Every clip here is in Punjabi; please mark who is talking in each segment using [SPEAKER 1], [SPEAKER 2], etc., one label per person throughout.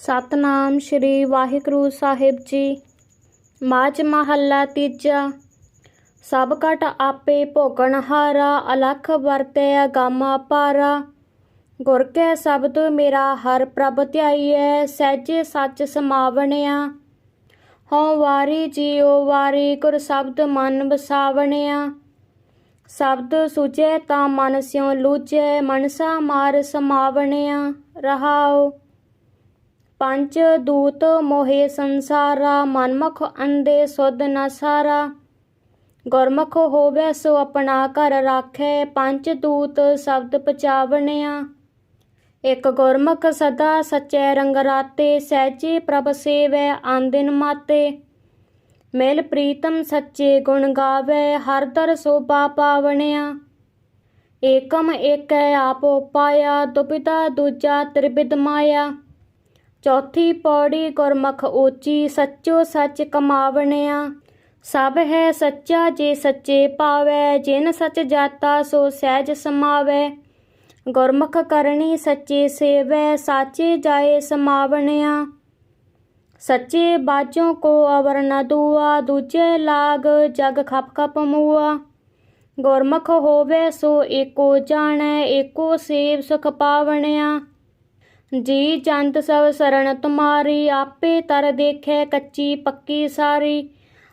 [SPEAKER 1] ਸਤਨਾਮ ਸ੍ਰੀ ਵਾਹਿਗੁਰੂ ਸਾਹਿਬ ਜੀ। ਮਾਝ ਮਹੱਲਾ ਤੀਜਾ। ਸਭ ਕਟ ਆਪੇ ਭੋਗਣ ਹਾਰਾ, ਅਲਖ ਵਰਤੈ ਗਮ ਅਪਾਰਾ। ਗੁਰ ਕੈ ਸ਼ਬਦ ਮੇਰਾ ਹਰ ਪ੍ਰਭ ਧਿਆਈਐ, ਸਹਿਜੇ ਸੱਚ ਸਮਾਵਣਿਆ। ਹਉ ਵਾਰੀ ਜੀਉ ਵਾਰੀ ਗੁਰ ਸ਼ਬਦ ਮਨ ਵਸਾਵਣਿਆ। ਸ਼ਬਦ ਸੁਝੈ ਤਾਂ ਮਨ ਸਿਉ ਲੂਝੈ, ਮਨਸਾ ਮਾਰ ਸਮਾਵਣਿਆ। ਰਹਾਉ ਪੰਚ ਦੂਤ ਮੋਹੇ ਸੰਸਾਰਾ, ਮਨਮੁਖ ਅੰਦੇ ਸੁਧ ਨਾ ਸਾਰਾ। ਗੁਰਮੁਖ ਹੋਵੇ ਸੋ ਆਪਣਾ ਘਰ ਰਾਖੈ, ਪੰਚ ਦੂਤ ਸ਼ਬਦ ਪਚਾਵਣਿਆ ਇਕ ਗੁਰਮੁਖ ਸਦਾ ਸਚੈ ਰੰਗ ਰਾਤੇ, ਸਹਿਜੇ ਪ੍ਰਭ ਸੇਵੈ ਆਂਦਿਨ ਮਾਤੇ। ਮਿਲ ਪ੍ਰੀਤਮ ਸੱਚੇ ਗੁਣ ਗਾਵੇ, ਹਰ ਦਰ ਸੋਭਾ ਪਾਵਣਿਆ। ਏਕਮ ਏਕੈ ਆਪੋ ਪਾਇਆ, ਦੁਬਿਧਾ ਦੂਜਾ ਤ੍ਰਿਬਿਧ ਮਾਇਆ। ਚੌਥੀ ਪੌੜੀ ਗੁਰਮੁਖ ਉੱਚੀ ਸੱਚੋ ਸੱਚ ਕਮਾਵਣਿਆ ਸਭ ਹੈ ਸੱਚਾ ਜੇ ਸੱਚੇ ਪਾਵੈ ਜਿਨ ਸੱਚ ਜਾਤਾ ਸੋ ਸਹਿਜ ਸਮਾਵੈ ਗੁਰਮੁਖ ਕਰਨੀ ਸੱਚੇ ਸੇਵੈ ਸਾਚੇ ਜਾਏ ਸਮਾਵਣਿਆ ਸੱਚੇ ਬਾਝੋਂ ਕੋ ਅਵਰ ਨ ਦੂਆ ਦੂਜੇ ਲਾਗ ਜਗ ਖਪ ਖਪ ਮੂਆ ਗੁਰਮੁਖ ਹੋਵੇ ਸੋ ਏਕੋ ਜਾਣੈ ਏਕੋ ਸੇਵ ਸੁਖ ਪਾਵਣਿਆ ਜੀ ਜੰਤ ਸਭ ਸਰਣ ਤੁਮਾਰੀ, ਆਪੇ ਤਰ ਦੇਖੈ ਕੱਚੀ ਪੱਕੀ ਸਾਰੀ।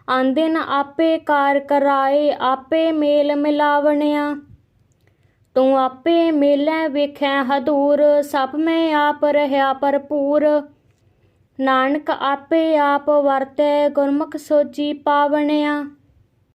[SPEAKER 1] ਆਂਦਿਨ ਆਪੇ ਕਾਰ ਕਰਾਏ, ਆਪੇ ਮੇਲ ਮਿਲਾਵਣਿਆ। ਤੂੰ ਆਪੇ ਮੇਲੇ ਵੇਖੈ ਹਦੂਰ, ਸਭ ਮੈਂ ਆਪ ਰਹਿਆ ਭਰਪੂਰ। ਨਾਨਕ ਆਪੇ ਆਪ ਵਰਤੈ, ਗੁਰਮੁਖ ਸੋਜੀ ਪਾਵਣਿਆ।